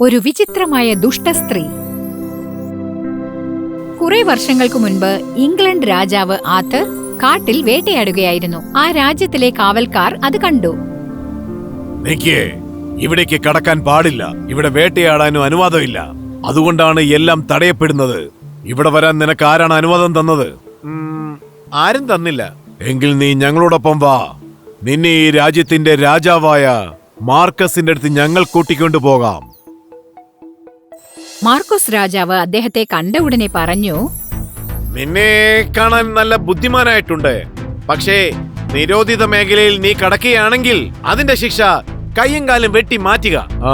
ഒരു വിചിത്രമായ ദുഷ്ട സ്ത്രീ കുറെ വർഷങ്ങൾക്ക് മുൻപ് ഇംഗ്ലണ്ട് രാജാവ് ആത്തർ കാട്ടിൽ വേട്ടയാടുകയായിരുന്നു. ആ രാജ്യത്തിലെ കാവൽക്കാർ അത് കണ്ടു. ഇവിടേക്ക് കടക്കാൻ പാടില്ല. ഇവിടെ വേട്ടയാടാനും അനുവാദമില്ല. അതുകൊണ്ടാണ് എല്ലാം തടയപ്പെടുന്നത്. ഇവിടെ വരാൻ നിനക്ക് ആരാണ് അനുവാദം തന്നത്? ആരും തന്നില്ല. എങ്കിൽ നീ ഞങ്ങളോടൊപ്പം വാ. നിന്നെ ഈ രാജ്യത്തിന്റെ രാജാവായ മാർക്കസിന്റെ അടുത്ത് ഞങ്ങൾ കൂട്ടിക്കൊണ്ടു പോകാം. മാർക്കോസ് രാജാവ് അദ്ദേഹത്തെ കണ്ട ഉടനെ പറഞ്ഞു നിന്നെ കാണാൻ നല്ല ബുദ്ധിമാനായിട്ടുണ്ട്. പക്ഷേ നിരോധിത മേഖലയിൽ നീ കടക്കുകയാണെങ്കിൽ അതിന്റെ ശിക്ഷ കയ്യും കാലും വെട്ടി മാറ്റുക. ആ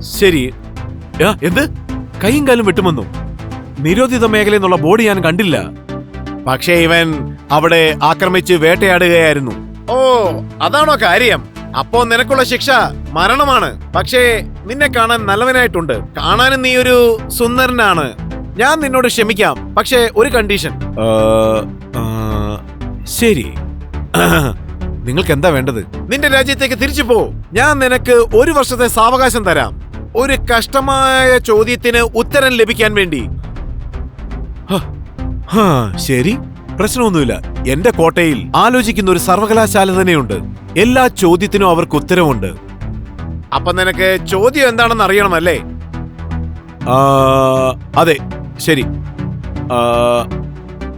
ശരി. എന്ത്? കയ്യും കാലും വെട്ടുമെന്നു നിരോധിത മേഖല എന്നുള്ള ബോഡി ഞാൻ കണ്ടില്ല. പക്ഷേ ഇവൻ അവിടെ ആക്രമിച്ച് വേട്ടയാടുകയായിരുന്നു. ഓ അതാണോ കാര്യം? അപ്പോ നിനക്കുള്ള ശിക്ഷ മരണമാണ്. പക്ഷേ നിന്നെ കാണാൻ നല്ലവനായിട്ടുണ്ട്. കാണാനും നീ ഒരു സുന്ദരനാണ്. ഞാൻ നിന്നോട് ക്ഷമിക്കാം. പക്ഷേ ഒരു കണ്ടീഷൻ. ശരി. നിങ്ങൾക്ക് എന്താ വേണ്ടത്? നിന്റെ രാജ്യത്തേക്ക് തിരിച്ചു പോ. ഞാൻ നിനക്ക് ഒരു വർഷത്തെ സാവകാശം തരാം. ഒരു കഷ്ടമായ ചോദ്യത്തിന് ഉത്തരം ലഭിക്കാൻ വേണ്ടി. ശരി. പ്രശ്നമൊന്നുമില്ല. എന്റെ കോട്ടയിൽ ആലോചിക്കുന്ന ഒരു സർവകലാശാല തന്നെയുണ്ട്. എല്ലാ ചോദ്യത്തിനും അവർക്ക് ഉത്തരവുണ്ട്. അപ്പൊ നിനക്ക് ചോദ്യം എന്താണെന്ന് അറിയണമല്ലേ? അതെ ശരി.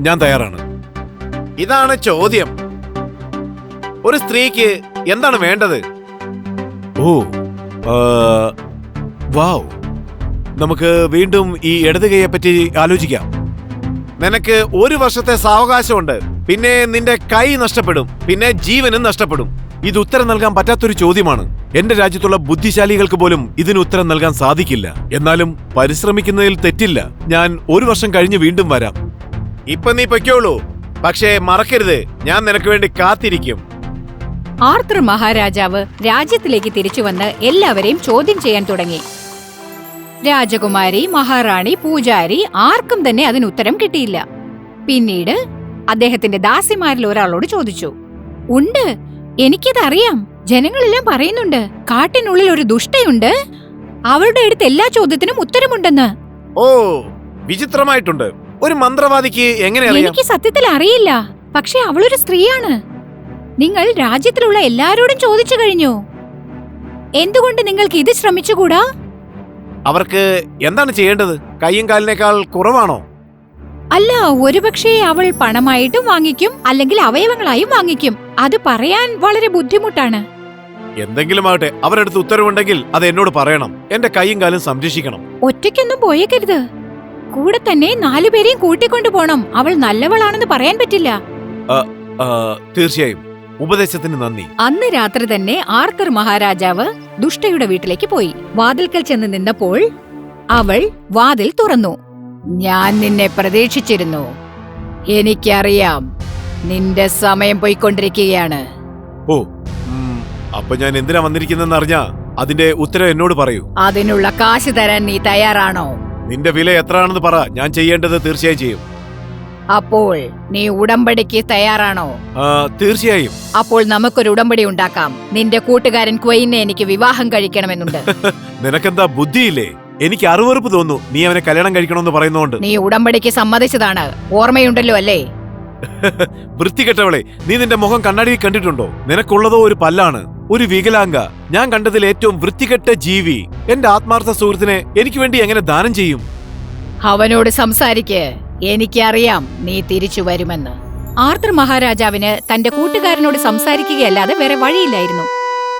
ഞാൻ തയ്യാറാണ്. ഇതാണ് ചോദ്യം. ഒരു സ്ത്രീക്ക് എന്താണ് വേണ്ടത്? ഓ വാവ്. നമുക്ക് വീണ്ടും ഈ ഇടതുകയെ പറ്റി ആലോചിക്കാം. നിനക്ക് ഒരു വർഷത്തെ സാവകാശമുണ്ട്. പിന്നെ നിന്റെ കൈ നഷ്ടപ്പെടും. പിന്നെ ജീവനും നഷ്ടപ്പെടും. ഇത് ഉത്തരം നൽകാൻ പറ്റാത്തൊരു ചോദ്യമാണ്. എന്റെ രാജ്യത്തുള്ള ബുദ്ധിശാലികൾക്ക് പോലും ഇതിന് ഉത്തരം നൽകാൻ സാധിക്കില്ല. എന്നാലും പരിശ്രമിക്കുന്നതിൽ തെറ്റില്ല. ഞാൻ ഒരു വർഷം കഴിഞ്ഞ് വീണ്ടും വരാം. ഇപ്പൊ നീ പൊയ്ക്കോളൂ. പക്ഷേ മറക്കരുത്. ഞാൻ നിനക്ക് വേണ്ടി കാത്തിരിക്കും. ആർത്തർ മഹാരാജാവ് രാജ്യത്തിലേക്ക് തിരിച്ചുവന്ന് എല്ലാവരെയും ചോദ്യം ചെയ്യാൻ തുടങ്ങി. രാജകുമാരി മഹാറാണി പൂജാരി ആർക്കും തന്നെ അതിന് ഉത്തരം കിട്ടിയില്ല. പിന്നീട് അദ്ദേഹത്തിന്റെ ദാസിമാരിൽ ഒരാളോട് ചോദിച്ചു ഉണ്ട് എനിക്കത് അറിയാം ജനങ്ങളെല്ലാം പറയുന്നുണ്ട് കാട്ടിനുള്ളിൽ ഒരു ദുഷ്ടയുണ്ട്. അവരുടെ അടുത്ത് എല്ലാ ചോദ്യത്തിനും ഉത്തരമുണ്ടെന്ന്. ഓ വിചിത്രമായിട്ടുണ്ട്. ഒരു മന്ത്രവാദിക്ക് എങ്ങനെ എനിക്ക് സത്യത്തിൽ അറിയില്ല. പക്ഷെ അവളൊരു സ്ത്രീയാണ്. നിങ്ങൾ രാജ്യത്തിലുള്ള എല്ലാരോടും ചോദിച്ചു കഴിഞ്ഞു. എന്തുകൊണ്ട് നിങ്ങൾക്ക് ഇത് ശ്രമിച്ചുകൂടാ? അവർക്ക് എന്താണ് ചെയ്യേണ്ടത്? കയ്യും കാലിനേക്കാൾ കുറവാണോ? അല്ല ഒരുപക്ഷെ അവൾ പണമായിട്ടും വാങ്ങിക്കും അല്ലെങ്കിൽ അവയവങ്ങളായും വാങ്ങിക്കും. അത് പറയാൻ വളരെ ബുദ്ധിമുട്ടാണ്. എന്തെങ്കിലും ആകട്ടെ അവരടുത്ത് ഉത്തരവുണ്ടെങ്കിൽ അത് എന്നോട് പറയണം. എന്റെ കൈയും കാലും സംരക്ഷിക്കണം. ഒറ്റയ്ക്കൊന്നും പോയേക്കരുത്. കൂടെ തന്നെ നാലുപേരെയും കൂട്ടിക്കൊണ്ടു പോണം. അവൾ നല്ലവളാണെന്ന് പറയാൻ പറ്റില്ല. ആ, തീർച്ചയായും. ഉപദേശത്തിന് നന്ദി. അന്ന് രാത്രി തന്നെ ആർത്തർ മഹാരാജാവ് ദുഷ്ടയുടെ വീട്ടിലേക്ക് പോയി. വാതിൽക്കൽ ചെന്ന് നിന്നപ്പോൾ അവൾ വാതിൽ തുറന്നു. ഞാൻ നിന്നെ പ്രതീക്ഷിച്ചിരുന്നു. എനിക്കറിയാം നിന്റെ സമയം പോയിക്കൊണ്ടിരിക്കുകയാണ്. ഓ അപ്പൊ ഞാൻ എന്തിനാ വന്നിരിക്കുന്നെന്ന് അറിഞ്ഞാ അതിന്റെ ഉത്തരം എന്നോട് പറയൂ. അതിനുള്ള കാശ് തരാൻ നീ തയ്യാറാണോ? നിന്റെ വില എത്രയാണെന്ന് പറ. ഞാൻ ചെയ്യേണ്ടത് തീർച്ചയായും ചെയ്യും. അപ്പോൾ നീ ഉടമ്പടിക്ക് തയ്യാറാണോ? തീർച്ചയായും. അപ്പോൾ നമുക്കൊരു ഉടമ്പടി ഉണ്ടാക്കാം. നിന്റെ കൂട്ടുകാരൻ ക്വയിനെ എനിക്ക് വിവാഹം കഴിക്കണമെന്നുണ്ട്. നിനക്കെന്താ ബുദ്ധിയില്ലേ? എനിക്ക് അറുവറുപ്പ് തോന്നുന്നു. നീ അവനെ കല്യാണം കഴിക്കണമെന്ന് പറയുന്നോണ്ട് നീ ഉടമ്പടിക്ക് സമ്മതിച്ചതാണ്. ഓർമ്മയുണ്ടല്ലോ അല്ലേ? വൃത്തികെട്ടവളെ നീ നിന്റെ മുഖം കണ്ണാടിയിൽ കണ്ടിട്ടുണ്ടോ? നിനക്കുള്ളതോ ഒരു പല്ലാണ്. ഒരു വികലാംഗ. ഞാൻ കണ്ടതിൽ ഏറ്റവും വൃത്തികെട്ട ജീവി. എന്റെ ആത്മാർത്ഥ സുഹൃത്തിനെ എനിക്ക് വേണ്ടി എങ്ങനെ ദാനം ചെയ്യും? അവനോട് സംസാരിക്ക്. എനിക്കറിയാം നീ തിരിച്ചു വരുമെന്ന്. ആർത്തർ മഹാരാജാവിന് തന്റെ കൂട്ടുകാരനോട് സംസാരിക്കുകയല്ലാതെ വേറെ വഴിയില്ലായിരുന്നു.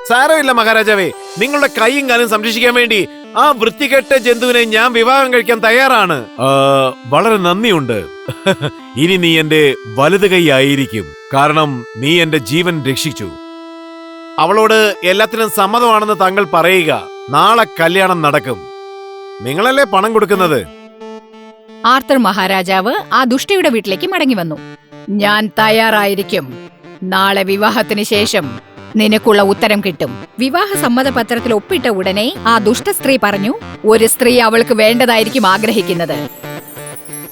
സാരമില്ല മഹാരാജാവേ. നിങ്ങളുടെ കൈയും കാലും സംരക്ഷിക്കാൻ വേണ്ടി ആ വൃത്തികെട്ട ജന്തുവിനെ ഞാൻ വിവാഹം കഴിക്കാൻ തയ്യാറാണ്. വളരെ നന്ദിയുണ്ട്. ഇനി നീ എന്റെ വലത് കൈ ആയിരിക്കും. കാരണം നീ എന്റെ ജീവൻ രക്ഷിച്ചു. അവളോട് എല്ലാത്തിനും സമ്മതമാണെന്ന് താങ്കൾ പറയുക. നാളെ കല്യാണം നടക്കും. നിങ്ങളല്ലേ പണം കൊടുക്കുന്നത്? ആർത്തർ മഹാരാജാവ് ആ ദുഷ്ടയുടെ വീട്ടിലേക്ക് മടങ്ങി വന്നു. ഞാൻ തയ്യാറായിരിക്കും. നാളെ വിവാഹത്തിന് ശേഷം നിനക്കുള്ള ഉത്തരം കിട്ടും. വിവാഹ സമ്മതപത്രത്തിൽ ഒപ്പിട്ട ഉടനെ ആ ദുഷ്ട സ്ത്രീ പറഞ്ഞു ഒരു സ്ത്രീ അവൾക്ക് വേണ്ടതായിരിക്കും ആഗ്രഹിക്കുന്നത്.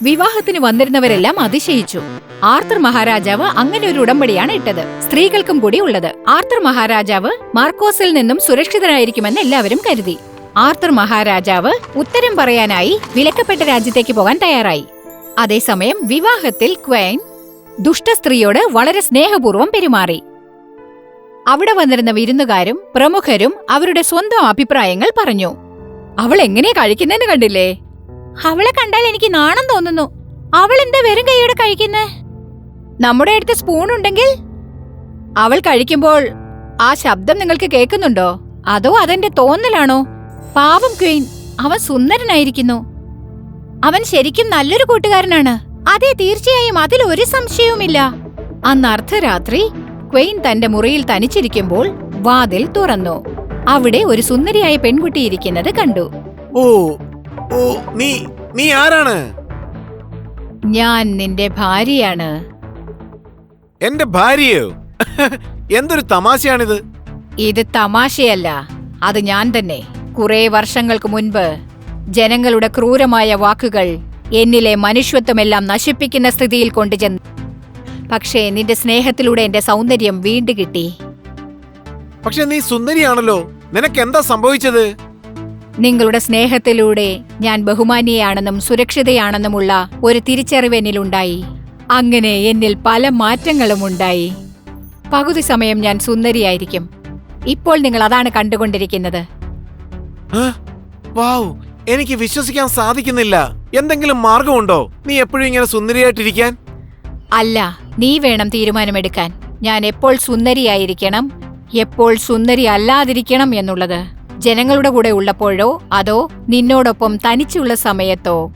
വിവാഹത്തിന് വന്നിരുന്നവരെല്ലാം അതിശയിച്ചു. ആർത്തർ മഹാരാജാവ് അങ്ങനെ ഒരു ഉടമ്പടിയാണ് ഇട്ടത്. സ്ത്രീകൾക്കും കൂടി ഉള്ളത്. ആർത്തർ മഹാരാജാവ് മാർക്കോസിൽ നിന്നും സുരക്ഷിതനായിരിക്കുമെന്ന് എല്ലാവരും കരുതി. ആർത്തർ മഹാരാജാവ് ഉത്തരം പറയാനായി വിലക്കപ്പെട്ട രാജ്യത്തേക്ക് പോകാൻ തയ്യാറായി. അതേസമയം വിവാഹത്തിൽ ക്വൈൻ ദുഷ്ടസ്ത്രീയോട് വളരെ സ്നേഹപൂർവം പെരുമാറി. അവിടെ വന്നിരുന്ന വിരുന്നുകാരും പ്രമുഖരും അവരുടെ സ്വന്തം അഭിപ്രായങ്ങൾ പറഞ്ഞു. അവൾ എങ്ങനെ കഴിക്കുന്നെന്ന് കണ്ടില്ലേ? അവളെ കണ്ടാൽ എനിക്ക് നാണം തോന്നുന്നു. അവൾ എന്താ വെറും കൈയോടെ കഴിക്കുന്നേ? നമ്മുടെ അടുത്ത് സ്പൂൺ ഉണ്ടെങ്കിൽ? അവൾ കഴിക്കുമ്പോൾ ആ ശബ്ദം നിങ്ങൾക്ക് കേൾക്കുന്നുണ്ടോ? അതോ അതെന്റെ തോന്നലാണോ? പാവം ക്വീൻ അവൻ സുന്ദരനായിരിക്കുന്നു. അവൻ ശരിക്കും നല്ലൊരു കൂട്ടുകാരനാണ്. അതെ തീർച്ചയായും അതിൽ ഒരു സംശയവുമില്ല. അന്ന് അർദ്ധരാത്രി ക്വെയിൻ തന്റെ മുറിയിൽ തനിച്ചിരിക്കുമ്പോൾ വാതിൽ തുറന്നു. അവിടെ ഒരു സുന്ദരിയായ പെൺകുട്ടി ഇരിക്കുന്നത് കണ്ടു. ഓ ഓ നീ നീ ആരാണ്? ഞാൻ നിന്റെ ഭാര്യയാണ്. എന്റെ ഭാര്യയോ? എന്തൊരു തമാശയാണിത്. ഇത് തമാശയല്ല അത് ഞാൻ തന്നെ. കുറെ വർഷങ്ങൾക്ക് മുൻപ് ജനങ്ങളുടെ ക്രൂരമായ വാക്കുകൾ എന്നിലെ മനുഷ്യത്വമെല്ലാം നശിപ്പിക്കുന്ന സ്ഥിതിയിൽ കൊണ്ടുചെന്നു പക്ഷേ നിന്റെ സ്നേഹത്തിലൂടെ എന്റെ സൗന്ദര്യം വീണ്ടു കിട്ടി. പക്ഷെ നീ സുന്ദരിയാണല്ലോ. നിനക്ക് എന്താ സംഭവിച്ചത്? നിങ്ങളുടെ സ്നേഹത്തിലൂടെ ഞാൻ ബഹുമാനിയാണെന്നും സുരക്ഷിതയാണെന്നുമുള്ള ഒരു തിരിച്ചറിവ് എന്നിലുണ്ടായി. അങ്ങനെ എന്നിൽ പല മാറ്റങ്ങളും ഉണ്ടായി. പകുതി സമയം ഞാൻ സുന്ദരിയായിരിക്കും. ഇപ്പോൾ നിങ്ങൾ അതാണ് കണ്ടുകൊണ്ടിരിക്കുന്നത്? വാവ്. എനിക്ക് വിശ്വസിക്കാൻ സാധിക്കുന്നില്ല. എന്തെങ്കിലും മാർഗമുണ്ടോ? നീ എപ്പോഴും ഇങ്ങനെ സുന്ദരിയായിട്ടിരിക്കാൻ? അല്ല. നീ വേണം തീരുമാനമെടുക്കാൻ. ഞാൻ എപ്പോൾ സുന്ദരിയായിരിക്കണം എപ്പോൾ സുന്ദരി അല്ലാതിരിക്കണം എന്നുള്ളത് ജനങ്ങളുടെ കൂടെ ഉള്ളപ്പോഴോ അതോ നിന്നോടൊപ്പം തനിച്ചുള്ള സമയത്തോ?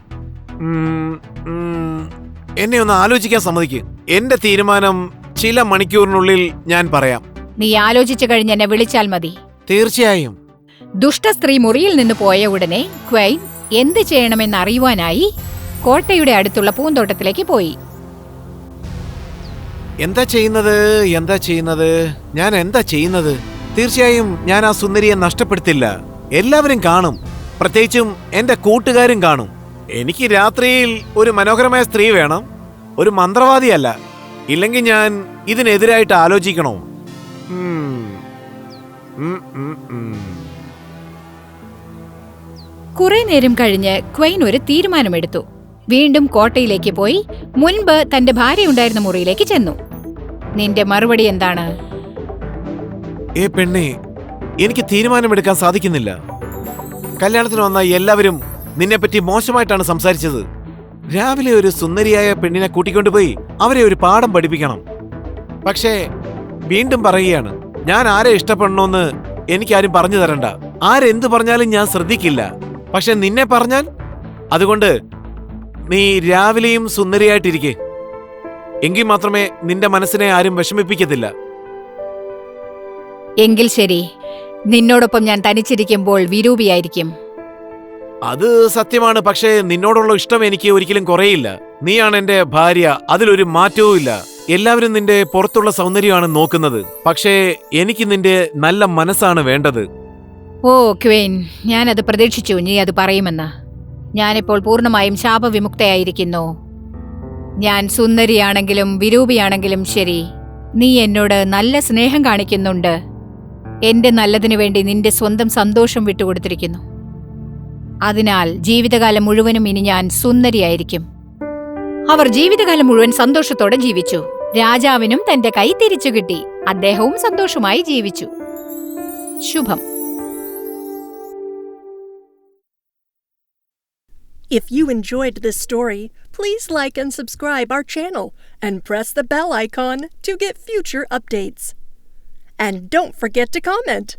എന്നെ ഒന്ന് ആലോചിക്കാൻ സമ്മതിക്ക്. എന്റെ തീരുമാനം ചില മണിക്കൂറിനുള്ളിൽ ഞാൻ പറയാം. നീ ആലോചിച്ചു കഴിഞ്ഞ് എന്നെ വിളിച്ചാൽ മതി. തീർച്ചയായും. ദുഷ്ട സ്ത്രീ മുറിയിൽ നിന്ന് പോയ ഉടനെ ക്വൈൻ എന്ത് ചെയ്യണമെന്ന് അറിയുവാനായി കോട്ടയുടെ അടുത്തുള്ള പൂന്തോട്ടത്തിലേക്ക് പോയി. എന്താ ചെയ്യുന്നത്? എന്താ ചെയ്യുന്നത്? ഞാൻ എന്താ ചെയ്യുന്നത്? തീർച്ചയായും ഞാൻ ആ സുന്ദരിയെ നഷ്ടപ്പെടുത്തില്ല. എല്ലാവരും കാണും. പ്രത്യേകിച്ചും എന്റെ കൂട്ടുകാരും കാണും. എനിക്ക് രാത്രിയിൽ ഒരു മനോഹരമായ സ്ത്രീ വേണം. ഒരു മന്ത്രവാദിയല്ല. ഇല്ലെങ്കിൽ ഞാൻ ഇതിനെതിരായിട്ട് ആലോചിക്കണോ. കുറെ നേരം കഴിഞ്ഞ് ക്വൈൻ ഒരു തീരുമാനമെടുത്തു. വീണ്ടും കോട്ടയിലേക്ക് പോയി മുൻപ് തന്റെ ഭാര്യ ഉണ്ടായിരുന്ന മുറിയിലേക്ക് ചെന്നു. നിന്റെ മറുപടി എന്താണ്? ഏ പെണ്ണെ എനിക്ക് തീരുമാനമെടുക്കാൻ സാധിക്കുന്നില്ല. കല്യാണത്തിന് വന്ന എല്ലാവരും നിന്നെപ്പറ്റി മോശമായിട്ടാണ് സംസാരിച്ചത്. രാവിലെ ഒരു സുന്ദരിയായ പെണ്ണിനെ കൂട്ടിക്കൊണ്ടുപോയി അവരെ ഒരു പാഠം പഠിപ്പിക്കണം. പക്ഷേ വീണ്ടും പറയുകയാണ് ഞാൻ ആരെ ഇഷ്ടപ്പെടണമെന്ന് എനിക്കാരും പറഞ്ഞു തരണ്ട. ആരെന്ത് പറഞ്ഞാലും ഞാൻ ശ്രദ്ധിക്കില്ല. പക്ഷെ നിന്നെ പറഞ്ഞാൽ? അതുകൊണ്ട് നീ രാവിലെയും സുന്ദരിയായിട്ടിരിക്കെ. എങ്കിൽ മാത്രമേ നിന്റെ മനസ്സിനെ ആരും വിഷമിപ്പിക്കത്തില്ല. എങ്കിൽ ശരി നിന്നോടൊപ്പം ഞാൻ തനിച്ചിരിക്കുമ്പോൾ വിരൂപിയായിരിക്കും. അത് സത്യമാണ് പക്ഷേ നിന്നോടുള്ള ഇഷ്ടം എനിക്ക് ഒരിക്കലും കുറയില്ല. നീയാണ് എന്റെ ഭാര്യ അതിലൊരു മാറ്റവും ഇല്ല. എല്ലാവരും നിന്റെ പുറത്തുള്ള സൗന്ദര്യമാണ് നോക്കുന്നത് പക്ഷേ എനിക്ക് നിന്റെ നല്ല മനസ്സാണ് വേണ്ടത്. ഓ ക്വീൻ ഞാനത് പ്രതീക്ഷിച്ചു നീ അത് പറയുമെന്ന്. ഞാനിപ്പോൾ പൂർണമായും ശാപവിമുക്തയായിരിക്കുന്നു. ഞാൻ സുന്ദരിയാണെങ്കിലും വിരൂപിയാണെങ്കിലും ശരി. നീ എന്നോട് നല്ല സ്നേഹം കാണിക്കുന്നുണ്ട്. എന്റെ നല്ലതിനു വേണ്ടി നിന്റെ സ്വന്തം സന്തോഷം വിട്ടുകൊടുത്തിരിക്കുന്നു. അതിനാൽ ജീവിതകാലം മുഴുവനും ഇനി ഞാൻ സുന്ദരിയായിരിക്കും. അവർ ജീവിതകാലം മുഴുവൻ സന്തോഷത്തോടെ ജീവിച്ചു. രാജാവിനും തന്റെ കൈ തിരിച്ചു കിട്ടി. അദ്ദേഹവും സന്തോഷമായി ജീവിച്ചു. ശുഭം. If you enjoyed this story, please like and subscribe our channel and press the bell icon to get future updates. And don't forget to comment.